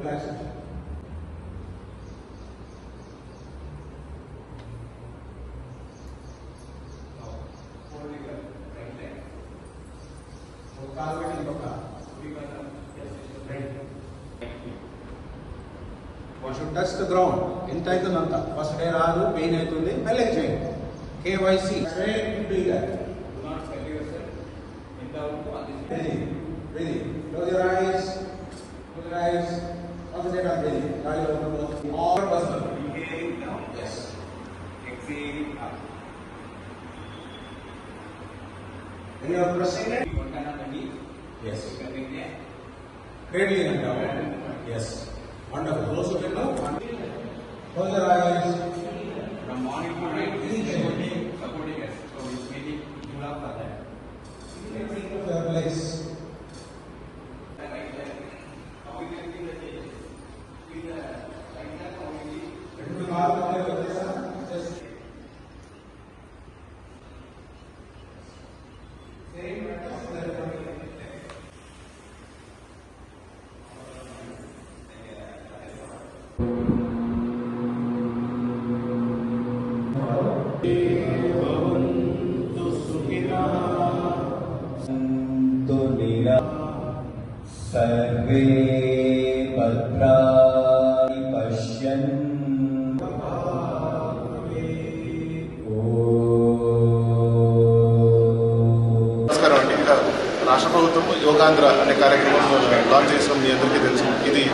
Stimulation, relaxation. ఒక కాలు పెట్టి ఇంకొక one should touch the ground ఎంత అవుతుంది అంత ఫస్ట్ డే రాదు పెయిన్ అవుతుంది మెల్లగా చేయండి KYC straight into that Breathing, breathing. Are pressing it. Yes. It down. Yes. Wonderful. Close your window. Close your eyes. From morning to night, सर्वे भद्राणि पश्यन् నమస్కారం అండి ఇంకా రాష్ట్ర ప్రభుత్వం యోగాంధ్ర అనే కార్యక్రమం లాంచ్ చేసిన మీ అందరికీ తెలుసు ఇది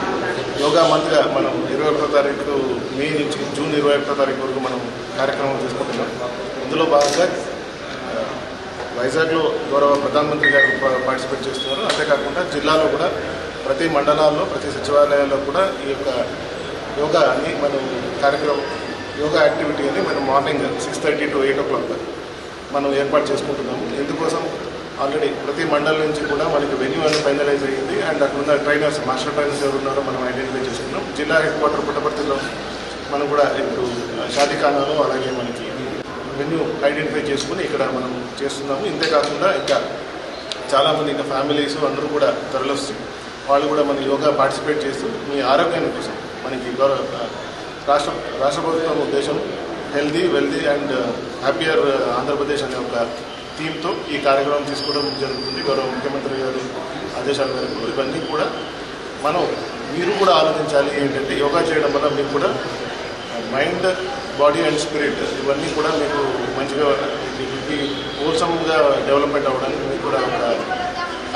యోగా మంత్గా మనం ఇరవై ఒకటో తారీఖు మే నుంచి జూన్ ఇరవై ఒకటో తారీఖు వరకు మనం కార్యక్రమం తీసుకుంటున్నాం ఇందులో భాగంగా వైజాగ్లో గౌరవ ప్రధానమంత్రి గారు పార్టిసిపేట్ చేస్తున్నారు. అంతేకాకుండా జిల్లాలో కూడా ప్రతి మండలాల్లో ప్రతి సచివాలయాల్లో కూడా ఈ యొక్క యోగా అని మనం కార్యక్రమం యోగా యాక్టివిటీ అని మనం morning six thirty to eight o'clock మనం ఏర్పాటు చేసుకుంటున్నాము. ఇందుకోసం ఆల్రెడీ ప్రతి మండలం నుంచి కూడా మనకి వెన్యూ అనేది ఫైనలైజ్ అయ్యింది. అండ్ అక్కడ ఉన్న ట్రైనర్స్ మాస్టర్ ట్రైనర్స్ ఎవరు ఉన్నారో మనం ఐడెంటిఫై చేసుకున్నాం. జిల్లా హెడ్ క్వార్టర్ పుట్టపర్తిలో మనం కూడా ఇప్పుడు షాదీఖానాలో అలాగే మనకి వెన్యూ ఐడెంటిఫై చేసుకుని ఇక్కడ మనం చేస్తున్నాము. ఇంతే కాకుండా ఇంకా చాలామంది ఇంకా ఫ్యామిలీస్ అందరూ కూడా తరలిస్తూ వాళ్ళు కూడా మన యోగా పార్టిసిపేట్ చేస్తూ మీ ఆరోగ్యాన్ని కోసం మనకి గౌరవ రాష్ట్ర రాష్ట్ర ప్రభుత్వం ఉద్దేశం healthy wealthy and happier Andhra Pradesh అనే ఒక థీమ్తో ఈ కార్యక్రమం తీసుకోవడం జరుగుతుంది. గౌరవ ముఖ్యమంత్రి గారి ఆదేశాల మేరకు. ఇవన్నీ కూడా మనం మీరు కూడా ఆలోచించాలి ఏంటంటే యోగా చేయడం వల్ల మీకు కూడా మైండ్ బాడీ అండ్ స్పిరిట్ ఇవన్నీ కూడా మీకు మంచిగా మీకు హోల్సమ్గా డెవలప్మెంట్ అవ్వడానికి మీకు కూడా ఒక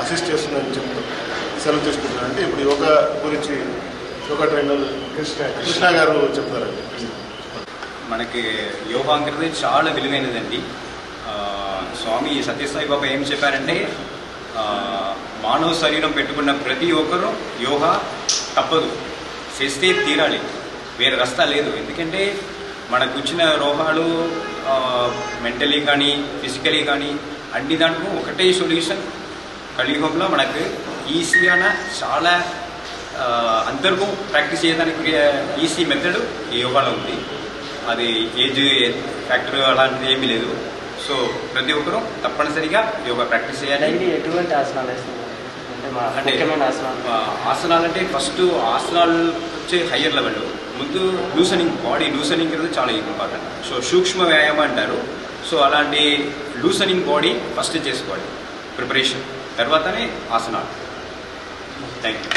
అసిస్ట్ చేస్తుందని చెప్తూ సెలవు తీసుకుంటున్నాను అంటే ఇప్పుడు యోగా గురించి యోగా ట్రైనర్ కృష్ణ కృష్ణ గారు చెప్తారండి. మనకి యోగా అనేది చాలా విలువైనదండి. స్వామి సత్యసాయి బాబా ఏం చెప్పారంటే మానవ శరీరం పెట్టుకున్న ప్రతి ఒక్కరూ యోగా తప్పదు. చేస్తే తీరాలి. వేరే రస్తా లేదు. ఎందుకంటే మనకు వచ్చిన రోగాలు మెంటలీ కానీ ఫిజికలీ కానీ అన్ని దాంట్లో ఒకటే సొల్యూషన్ కలియుగంలో మనకు ఈజీగాన చాలా అందరికీ ప్రాక్టీస్ చేయడానికి ఈజీ మెథడ్ ఈ యోగాలో ఉంది. అది ఏజ్ ఫ్యాక్టర్ అలాంటిది ఏమీ లేదు. సో ప్రతి ఒక్కరూ తప్పనిసరిగా యోగా ప్రాక్టీస్ చేయాలి. ఎటువంటి ఆసనాలు వేస్తున్నారు అంటే ఆసనాలు అంటే ఫస్ట్ ఆసనాలు. వచ్చే హయ్యర్ లెవెల్ ముందు లూసనింగ్ బాడీ లూసనింగ్ అనేది చాలా ఇంపార్టెంట్ సో సూక్ష్మ వ్యాయామం అంటారు. సో అలాంటి లూసనింగ్ బాడీ ఫస్ట్ చేసుకోవాలి. ప్రిపరేషన్ తర్వాతనే ఆసనాలు. Thank you